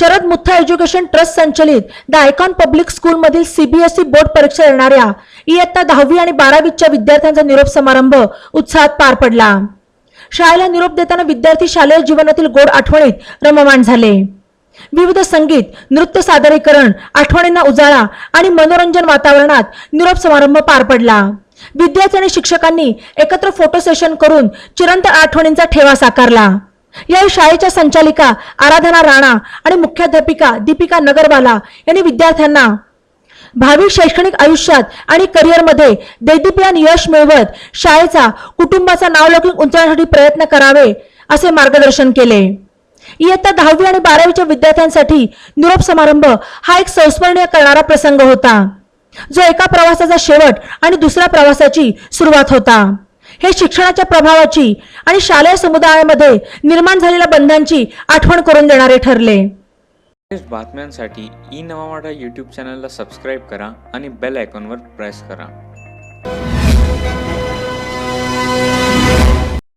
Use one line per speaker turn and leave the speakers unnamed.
Sharad Mutha education trust संचलित the icon public स्कूलमधील CBSE board परीक्षा देणाऱ्या इयत्ता दहावी आणि बारावीच्या विद्यार्थ्यांचा निरोप समारंभ उत्साहात पार पडला. शाळेला निरोप देताना विद्यार्थी शालेय जीवनातील गोड आठवणीत रममाण झाले. विविध संगीत नृत्य सादरीकरण आठवणींना उजाळा आणि मनोरंजन वातावरणात निरोप समारंभ पार पडला. विद्यार्थी आणि शिक्षकांनी एकत्र फोटो सेशन करून चिरंतन आठवणींचा ठेवा साकारला. यावेळी शाळेच्या संचालिका आराधना राणा आणि मुख्याध्यापिका दीपिका नगरवाला यांनी विद्यार्थ्यांना भावी शैक्षणिक आयुष्यात आणि करिअरमध्ये दैदिप्यान यश मिळवत शाळेचा कुटुंबाचा नावलौकिक उंचावण्यासाठी प्रयत्न करावे असे मार्गदर्शन केले. इयत्ता दहावी आणि बारावीच्या विद्यार्थ्यांसाठी निरोप समारंभ हा एक संस्मरणीय करणारा प्रसंग होता. जो एका प्रवासाचा शेवट आणि दुसऱ्या प्रवासाची सुरुवात होता. हे शिक्षणाच्या प्रभावाची आणि शालेय समुदायामध्ये निर्माण झालेल्या बंधांची आठवण करून देणारे ठरले.
बातम्यांसाठी ई नवामाडा यूट्यूब चॅनलला सबस्क्राईब करा आणि बेल आयकॉनवर प्रेस करा.